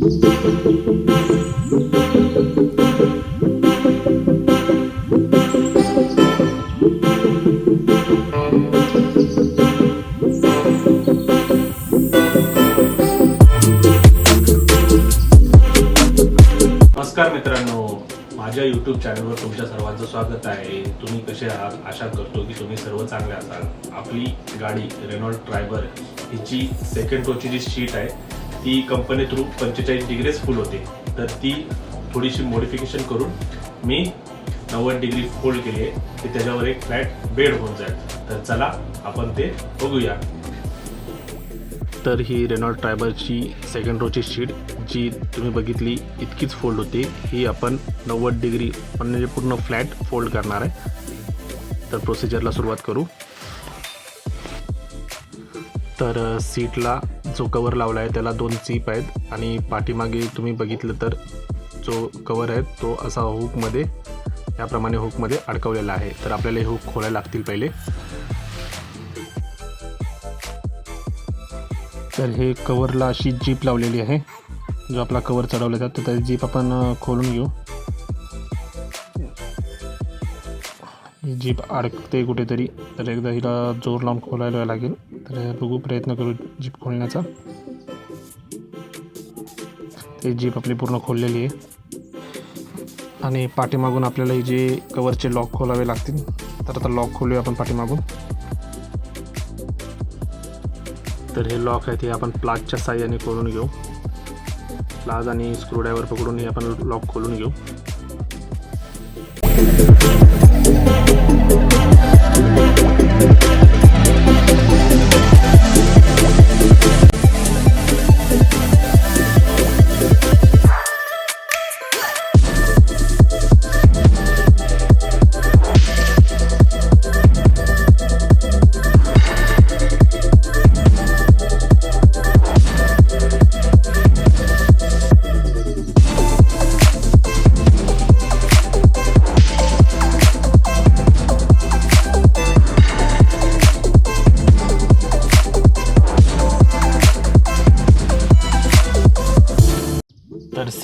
नमस्कार मित्रांनो. माझ्या यूट्यूब चॅनलवर तुमच्या सर्वांचं स्वागत आहे. तुम्ही कसे आहात? आशा करतो की तुम्ही सर्व चांगले असाल. आपली गाडी रेनॉल्ड ट्रायबर हिची सेकंड रोची जी शीट आहे. ती कंपनी थ्रू पंचेचाळीस डिग्रीच फुल होते. तर ती थोडीशी मॉडिफिकेशन करून मी नव्वद डिग्री फोल्ड केली आहे की त्याच्यावर एक फ्लॅट बेड होऊन जाईल. तर चला आपण ते बघूया. तर ही रेनॉल्ड ट्रायबरची सेकंड रोची शीट जी तुम्ही बघितली इतकीच फोल्ड होती. ही आपण नव्वद डिग्री म्हणजे पूर्ण फ्लॅट फोल्ड करणार आहे. तर प्रोसिजरला सुरुवात करू. तर सीटला जो कवर लावला आहे त्याला दोन चीप आहेत आणि पाठीमागे तुम्ही बघितलं तर जो कवर आहे तो असा हुकमध्ये याप्रमाणे हुकमध्ये अडकवलेला आहे. तर आपल्याला हे हुक खोलायला लागतील पहिले. तर हे कवरला अशी जीप लावलेली आहे. जो आपला कवर चढवला जातो तर जीप आपण खोलून घेऊ. जीप अडकते कुठेतरी. तर एकदा हिला जोर लावून खोलायला लागेल. तर बघू प्रयत्न करू जीप खोलण्याचा. ते जीप आपली पूर्ण खोललेली आहे. आणि पाठीमागून आपल्याला हे जे कवरचे लॉक खोलावे लागतील तर आता लॉक खोलूया आपण पाठीमागून. तर हे लॉक आहे ते आपण प्लाजच्या साह्याने खोलून घेऊ. प्लाज आणि स्क्रूड्रायव्हर पकडून हे आपण लॉक खोलून घेऊ.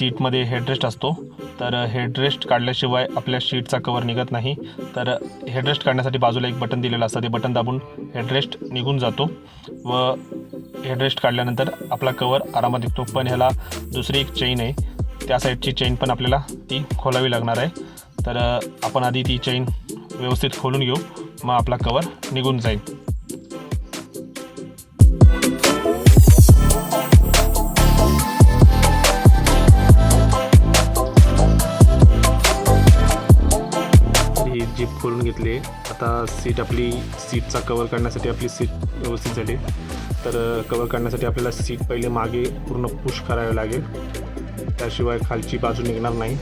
सीटमध्ये हेडरेस्ट असतो. तर हेडरेस्ट काढल्याशिवाय आपल्या शीटचा कवर निघत नाही. तर हेडरेस्ट काढण्यासाठी बाजूला एक बटन दिलेलं असतं. ते बटन दाबून हेडरेस्ट निघून जातो. व हेडरेस्ट काढल्यानंतर आपला कवर आरामात निघतो. पण ह्याला दुसरी एक चेन आहे. त्या साईडची चेन पण आपल्याला ती खोलावी लागणार आहे. तर आपण आधी ती चेन व्यवस्थित खोलून घेऊ. मग आपला कवर निघून जाईल. करून घेतले खोलून घेतली आहे. आता सीट आपली सीटचा कवर काढण्यासाठी आपली सीट व्यवस्थित झाली. तर कवर काढण्यासाठी आपल्याला सीट पहिले मागे पूर्ण पुश करावे लागेल. त्याशिवाय खालची बाजू निघणार नाही.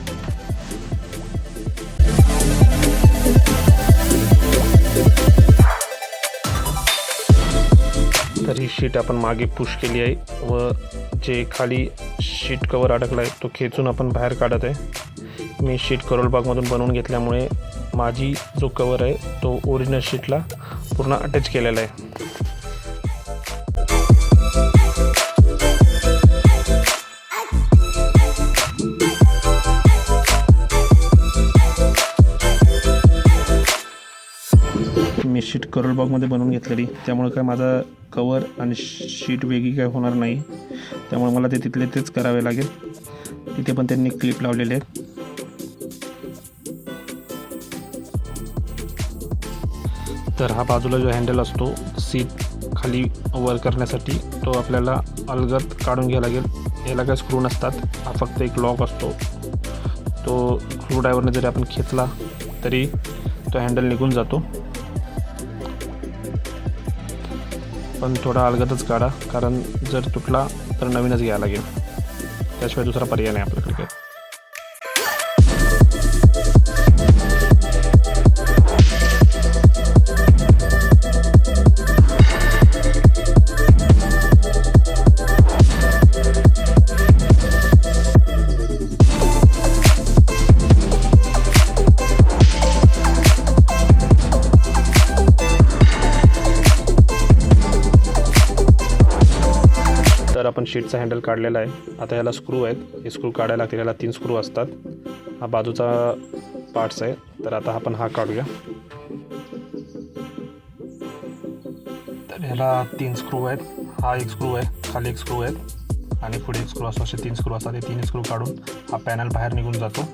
तर ही शीट आपण मागे पुश केली आहे व जे खाली शीट कवर अडकला आहे तो खेचून आपण बाहेर काढत आहे. मी शीट करोलबागमधून बनवून घेतल्यामुळे माझी जो कवर आहे तो ओरिजिनल शीटला पूर्ण अटॅच केलेला आहे. मी शीट करोल बॉगमध्ये बनवून घेतलेली. त्यामुळे काय माझा कवर आणि शीट वेगळी काय होणार नाही. त्यामुळे मला ते तिथले तेच करावे लागेल. तिथे पण त्यांनी क्लिप लावलेले आहेत. तर हा बाजूला जो हँडल असतो सीट खाली वर करण्यासाठी तो आपल्याला अलगत काढून घ्यावा लागेल. याला काय स्क्रू नसतात. हा फक्त एक लॉक असतो. तो स्क्रूड्रायव्हरने जरी आपण खेचला तरी तो हँडल निघून जातो. पण थोडा अलगतच काढा कारण जर तुटला तर नवीनच घ्यावा लागेल. त्याशिवाय दुसरा पर्याय नाही आपल्याकडे आपण शीटचा हँडल काढलेला आहे. आता याला स्क्रू आहेत. हे स्क्रू काढायला लागतील. याला तीन स्क्रू असतात. हा बाजूचा पार्ट्स आहे. तर आता आपण हा काढूया. तर ह्याला तीन स्क्रू आहेत. हा एक स्क्रू आहे. खाली एक स्क्रू आहेत. आणि पुढे एक स्क्रू असतो असे तीन स्क्रू असतात. हे तीन स्क्रू काढून हा पॅनल बाहेर निघून जातो.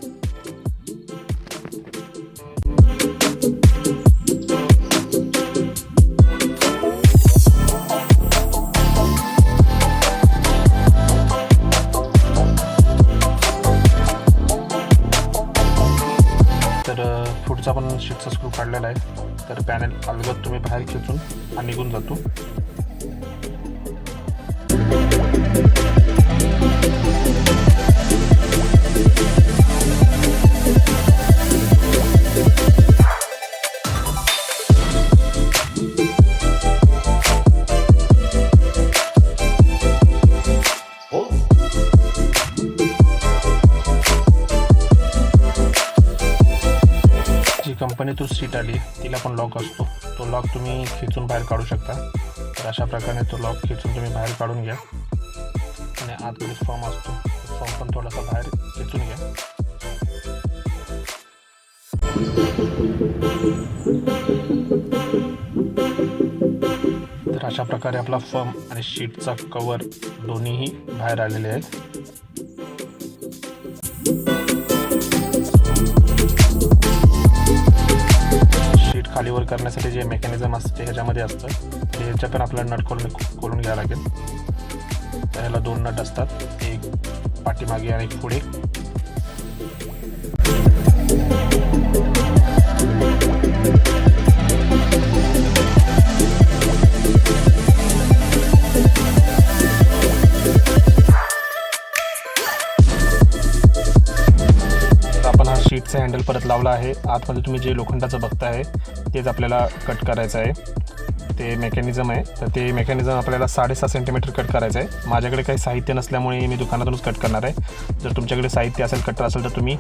तर अलगद तुम्ही बाहेर खेचून हा निघून जातो. कंपनीतून सीट आली तिला पण लॉक असतो. तो लॉक तुम्ही खेचून बाहेर काढू शकता. तर अशा प्रकारे तो लॉक खेचून तुम्ही बाहेर काढून घ्या. आणि आतमध्ये फॉर्म असतो फॉर्म पण थोडासा बाहेर खेचून घ्या. तर अशा प्रकारे आपला फॉर्म आणि शीटचा कवर दोन्हीही बाहेर आलेले आहेत. खालीवर करण्यासाठी जे मेकॅनिझम असतं ते ह्याच्यामध्ये असतं. ते ह्याच्या पण आपल्याला नट खोलून खोलून घ्यावं लागेल. तर ह्याला दोन नट असतात. एक पाठीमागे आणि एक पुढे. तर आपण हँडल परत लावला आहे. आतमध्ये तुम्ही जे लोखंडाचं बघताय तेच आपल्याला कट करायचं आहे. ते मेकॅनिझम आहे. तर ते मेकॅनिझम आपल्याला साडेसहा सेंटीमीटर कट करायचं आहे. माझ्याकडे काही साहित्य नसल्यामुळे मी दुकानातूनच कट करणार आहे. जर तुमच्याकडे साहित्य असेल कटर असेल तर तुम्ही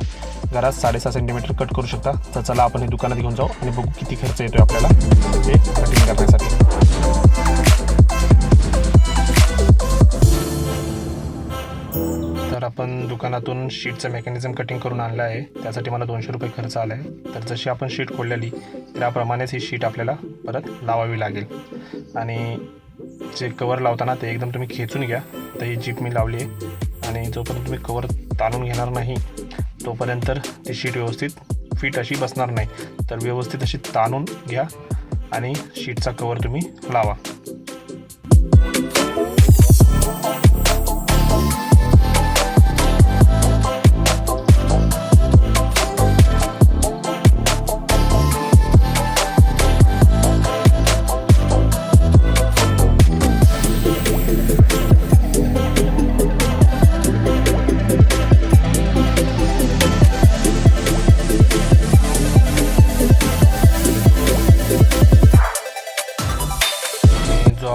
घरात साडेसहा सेंटीमीटर कट करू शकता. तर चला आपण हे दुकानात घेऊन जाऊ आणि बघू किती खर्च येतो आपल्याला हे कटिंग करण्यासाठी. तर आपण दुकानातून शीटचं मेकॅनिझम कटिंग करून आणलं आहे. त्यासाठी मला दोनशे रुपये खर्च आला आहे तर जशी आपण शीट खोललेली त्याप्रमाणेच ही शीट आपल्याला परत लावावी लागेल. आणि जे कवर लावताना ते एकदम तुम्ही खेचून घ्या. तर ही जीप मी लावली आहे. आणि जोपर्यंत तुम्ही कवर ताणून घेणार नाही तोपर्यंत ती शीट व्यवस्थित फिट अशी बसणार नाही. तर व्यवस्थित अशी ताणून घ्या आणि शीटचा कवर तुम्ही लावा.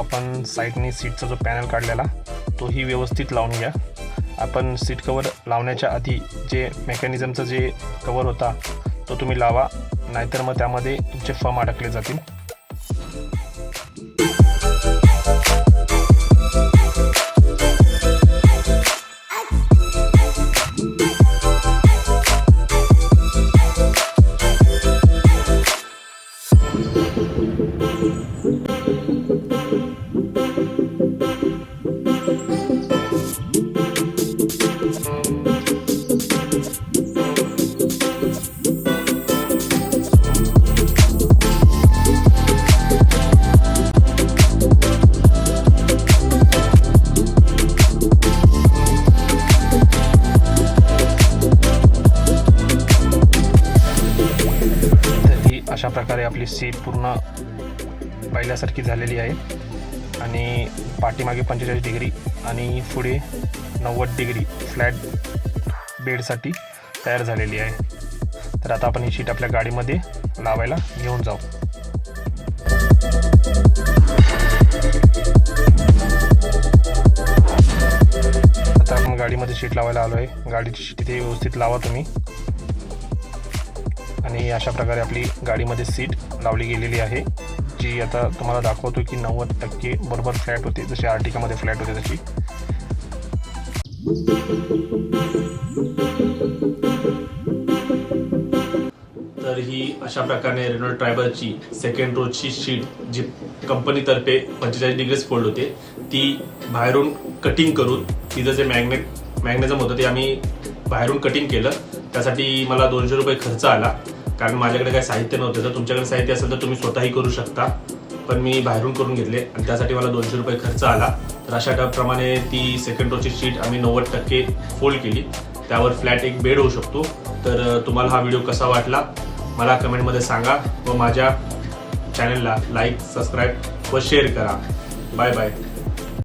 आपण साईडने सीटचा जो पॅनल काढलेला तोही व्यवस्थित लावून घ्या. आपण सीट कवर लावण्याच्या आधी जे मेकॅनिझमचं जे कवर होता तो तुम्ही लावा. नाहीतर मग त्यामध्ये तुमचे फम अडकले जातील. सीट पूर्ण पहिल्यासारखी झालेली आहे. आणि पाठीमागे पंचेचाळीस डिग्री आणि पुढे नव्वद डिग्री फ्लॅट बेडसाठी तयार झालेली आहे. तर आता आपण ही शीट आपल्या गाडीमध्ये लावायला घेऊन जाऊ. आता आपण गाडीमध्ये शीट लावायला आलो आहे गाडीची शीट इथे व्यवस्थित लावा तुम्ही. आणि अशा प्रकारे आपली गाडीमध्ये सीट लावली गेलेली आहे जी आता तुम्हाला दाखवतो की नव्वद टक्के बरोबर फ्लॅट होते जशी आर्टिकामध्ये फ्लॅट होते तशी. तर ही अशा प्रकारे रेनॉल्ड ट्रायबरची सेकंड रोजची शीट जी कंपनीतर्फे पंचेचाळीस डिग्रीज फोल्ड होते ती बाहेरून कटिंग करून तिचं जे मॅग्नेट मॅग्नेझम होतं ते आम्ही बाहेरून कटिंग केलं. त्यासाठी मला दोनशे रुपये खर्च आला. कारण माझ्याकडे काही साहित्य नव्हतं तर तुमच्याकडे साहित्य असेल तर तुम्ही स्वतःही करू शकता. पण मी बाहेरून करून घेतले आणि त्यासाठी मला दोनशे रुपये खर्च आला. तर अशा प्रमाणे ती सेकंड रोची शीट आम्ही नव्वद टक्के फोल्ड केली. त्यावर फ्लॅट एक बेड होऊ शकतो. तर तुम्हाला हा व्हिडिओ कसा वाटला? मला कमेंटमध्ये सांगा व माझ्या चॅनलला लाईक सबस्क्राईब व शेअर करा. Bye bye